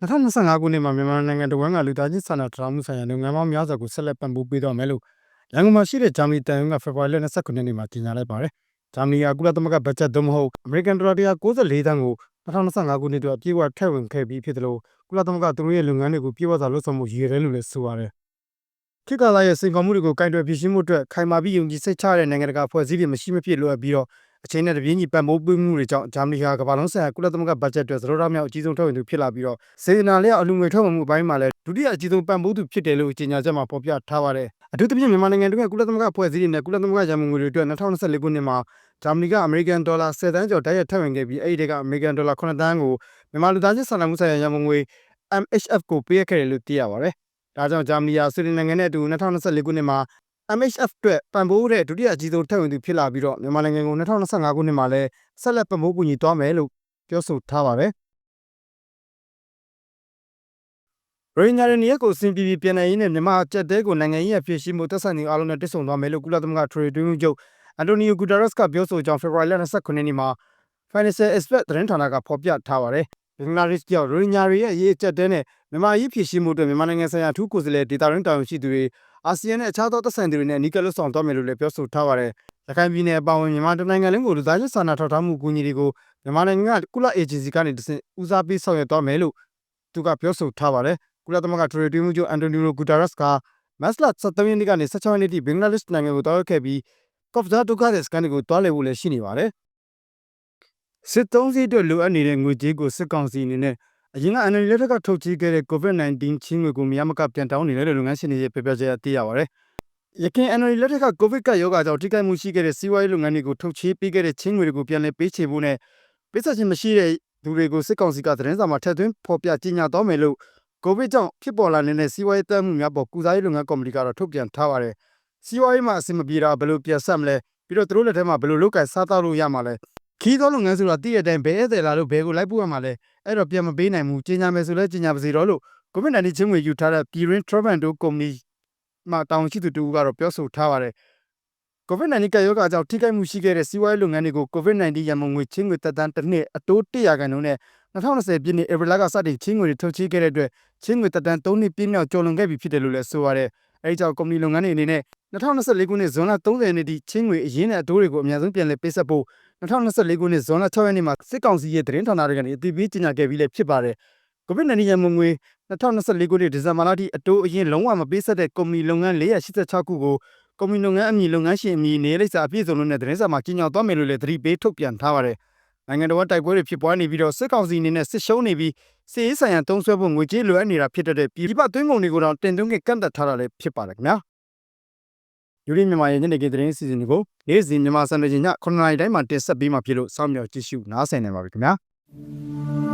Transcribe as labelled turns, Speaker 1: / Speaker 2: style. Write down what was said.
Speaker 1: 2025 ခုနှစ်မှာမြန်မာနိုင်ငံတဝန်းက လူသားချင်းစာနာထောက်ထားမှုဆိုင်ရာ လုပ်ငန်းပေါင်းများစွာကို ဆက်လက်ပံ့ပိုးပေးတော့မယ်လို့ ရန်ကုန်မှာရှိတဲ့ ဂျာမနီတန်ယုံကဖေဖော်ဝါရီလ29ရက်နေ့မှာ ကြေညာလိုက်ပါတယ်။ဂျာမနီကကုလသမဂ္ဂဘတ်ဂျက် သို့မဟုတ် အမေရိကန်ဒေါ်လာ194သန်းကို2025ခုနှစ်အတွက် အပြည့်အဝထည့်ဝင်ခဲ့ပြီးဖြစ်တယ်လို့ကုလသမဂ္ဂ သူတို့ရဲ့လုပ်ငန်းတွေကို ပြည့်ဝစွာလုပ်ဆောင်မှုရည်ရွယ်တယ်လို့လည်း ဆိုပါတယ်။ခေတ်ကာလရဲ့ စိန်ခေါ်မှုတွေကိုကင်တွယ်ဖြေရှင်းမှုအတွက် ခိုင်မာပြီး ယုံကြည်စိတ်ချရတဲ့ နိုင်ငံတကာဖွဲ့စည်းတွေ မရှိမဖြစ်လိုအပ်ပြီးတော့ အချိန်နဲ့တပြေးညီပံ့ပိုးပေးမှုတွေကြောင့်ဂျာမနီဟာကမ္ဘာလုံးဆိုင်ရာကုလသမဂ္ဂဘတ်ဂျက်အတွက်သရောမြောက်အကြီးဆုံးထုတ်ဝင်သူဖြစ်လာပြီးတော့စေတနာလျောက်အလူငွေထုတ်ဝင်မှုအပိုင်းမှာလည်းဒုတိယအကြီးဆုံးပံ့ပိုးသူဖြစ်တယ်လို့ကြေညာချက်မှာဖော်ပြထားပါတယ်။အထူးသဖြင့်မြန်မာနိုင်ငံတွင်းကကုလသမဂ္ဂဖွဲ့စည်းတွေနဲ့ကုလသမဂ္ဂရန်ပုံငွေတွေအတွက်2024ခုနှစ်မှာဂျာမနီကအမေရိကန်ဒေါ်လာ10တန်းကျော်တိုက်ရိုက်ထုတ်ဝင်ခဲ့ပြီးအဲ့ဒီကအမေရိကန်ဒေါ်လာ9တန်းကိုမြန်မာလူသားချင်းစာနာမှုဆိုင်ရာရန်ပုံငွေ MHF ကိုပေးခဲ့တယ်လို့သိရပါတယ်။ဒါကြောင့်ဂျာမနီဟာဆွေဒင်နိုင်ငံနဲ့အတူ2024ခုနှစ်မှာ MHF အတွက်ပံ့ပိုးတဲ့ဒုတိယအကြီးဆုံးထည့်ဝင်သူဖြစ်လာပြီးတော့မြန်မာနိုင်ငံကို2025ခုနှစ်မှာလည်းဆက်လက်ပံ့ပိုးကူညီသွားမယ်လို့ပြောဆိုထားပါတယ်။ရိုဟင်ဂျာတွေနေရာကိုအစဉ်ပြေပြေပြန်နိုင်ရေးနဲ့မြန်မာကြက်တဲကိုနိုင်ငံရေးအဖြစ်ရှိမှုသက်ဆိုင်နေအားလုံးနဲ့တည်ဆုံသွားမယ်လို့ကုလသမဂ္ဂထရီတွင်းချုပ်အန်တိုနီယိုဂူတာရက်စ်ကပြောဆိုကြောင်းဖေဖော်ဝါရီလ29ရက်နေ့မှာ Financial Express သတင်းဌာနကဖော်ပြထားပါတယ်။ ဘင်္ဂလားဒေ့ရှ်ကြောင့်ရိုဟင်ဂျာတွေရဲ့အရေးအကျက်တဲနဲ့မြန်မာရေးဖြစ်ရှိမှုအတွက်မြန်မာနိုင်ငံဆိုင်ရာအထူးကိုယ်စားလှယ်ဒေတာရင်းတာဝန်ရှိသူတွေအာဆီယံနဲ့အခြားသောသက်ဆိုင်သူတွေနဲ့အနီးကပ်လှုပ်ဆောင်သွားမယ်လို့လည်းပြောဆိုထားပါတယ်။ရခိုင်ပြည်နယ်အပါအဝင်မြန်မာတိုင်းနိုင်ငံလုံးကိုလူသားချင်းစာနာထောက်ထားမှုအကူအညီတွေကိုမြန်မာနိုင်ငံကကုလအေဂျင်စီကနေတဆင့်ဦးစားပေးဆောင်ရွက်သွားမယ်လို့သူကပြောဆိုထားပါတယ်။ကုလသမဂ္ဂထရီတွင်းမှုချုပ်အန်တိုနီယိုဂူတာရက်စ်ကမတ်လ23ရက်နေ့ကနေ16ရက်နေ့ထိဘင်္ဂလားဒေ့ရှ်နိုင်ငံကိုတောက်ခဲ့ပြီးကော့ဖ်ဇာဒုက္ခတဲ့စကန်တွေကိုတွားလည်ဖို့လည်းရှိနေပါတယ်။ စစ်သုံးစီးအတွက်လိုအပ်နေတဲ့ငွေကြေးကိုစစ်ကောင်စီအနေနဲ့အရင်က NLD လက်ထက်ကထုတ်ချေးခဲ့တဲ့ COVID-19 ချင်းငွေကိုမရမကပြန်တောင်းနေတယ်လို့လုပ်ငန်းရှင်တွေရဲ့ပြပြချက်သိရပါတယ်။ရခိုင် NLD လက်ထက်က COVID ကရောဂါကြောင့်ထိခိုက်မှုရှိခဲ့တဲ့စီးပွားရေးလုပ်ငန်းတွေကိုထုတ်ချေးပေးခဲ့တဲ့ချင်းငွေတွေကိုပြန်လည်ပေးချေဖို့နဲ့ပေးဆက်ခြင်းမရှိတဲ့သူတွေကိုစစ်ကောင်စီကသတင်းစာမှာထည့်သွင်းဖော်ပြကြေညာတော့မယ်လို့ကိုဗစ်ကြောင့်ဖြစ်ပေါ်လာနေတဲ့စီးပွားရေးတက်မှုများပေါ်ကုစားရေးလုပ်ငန်းကော်မတီကတော့ထုတ်ပြန်ထားပါတယ်။စီးပွားရေးမှာအဆင်မပြေတာဘယ်လိုပြန်ဆက်မလဲပြီးတော့သူတို့လက်ထက်မှာဘယ်လိုလုပ်ကင်စားသောက်လို့ရမှာလဲ ခီးသောလုပ်ငန်းဆိုတာတည့်ရတဲ့အတိုင်းဘယ်ဧည့်သည်လာလို့ဘယ်ကိုလိုက်ပို့ရမှာလဲအဲ့တော့ပြန်မပေးနိုင်ဘူးကြီးညာမယ်ဆိုလဲကြီးညာပါစေတော့လို့ COVID-19 ချင်းငွေယူထားတဲ့ပြည်ရင်း Travel ကုမ္ပဏီမှာတောင်းရှိသူတူကတော့ပြောဆိုထားပါတယ်။ COVID-19 ကရောဂါကြောင့်ထိခိုက်မှုရှိခဲ့တဲ့စီးပွားရေးလုပ်ငန်းတွေကို COVID-19 ရန်ပုံငွေချင်းငွေတက်တန်းတစ်နှစ်အတိုး100ခန့်နှုန်းနဲ့2020ပြည့်နှစ်ဧပြီလကစတင်ချင်းငွေတွေထုတ်ချေးခဲ့တဲ့အတွက်ချင်းငွေတက်တန်း3နှစ်ပြည့်မြောက်ကျော်လွန်ခဲ့ပြီဖြစ်တယ်လို့လည်းဆိုပါတယ်။အဲဒီကြောင့်ကုမ္ပဏီလုပ်ငန်းတွေအနေနဲ့2024ခုနှစ်ဇွန်လ30ရက်နေ့ထိချင်းငွေအရင်းနဲ့အတိုးတွေကိုအများဆုံးပြန်လည်ပေးဆက်ဖို့ 2024ခုနှစ်ဇွန်လ6ရက်နေ့မှာစစ်ကောင်စီရဲ့သတင်းဌာနတွေကနေအသိပေးကြေညာခဲ့ပြီးလည်းဖြစ်ပါတယ်။ COVID-19 ရန်ပုံငွေ2024ခုနှစ်ဒီဇင်ဘာလထိအတိုးအရင်လုံးဝမပေးဆက်တဲ့ကုမ္ပဏီလုပ်ငန်း486ခုကိုကုမ္ပဏီလုပ်ငန်းအမည်လုပ်ငန်းရှင်အမည်နေလိပ်စာအပြည့်စုံလို့နဲ့သတင်းစာမှာကြီးညာသွားမယ်လို့လည်းသတိပေးထုတ်ပြန်ထားပါတယ်။နိုင်ငံတော်တိုက်ပွဲတွေဖြစ်ပွားနေပြီးတော့စစ်ကောင်စီအနေနဲ့စစ်ရှုံးနေပြီးစစ်ရေးဆိုင်ရာတုံးဆွဲဖို့ငွေကြေးလိုအပ်နေတာဖြစ်တဲ့ပြည်ပသွင်းကုန်တွေကိုတော့တင်သွင်းကကန့်သက်ထားတာလည်းဖြစ်ပါတယ်ခင်ဗျာ။ ယူရီမြန်မာရဲ့ညနေခင်းသတင်းစီစဉ်တွေကိုနေ့စဉ်မြန်မာစံတော်ချိန်ည9:00နာရီတိုင်းမှာတင်ဆက်ပေးမှာဖြစ်လို့စောင့်မျှော်ကြည့်ရှုနားဆင်နေပါပြီခင်ဗျာ။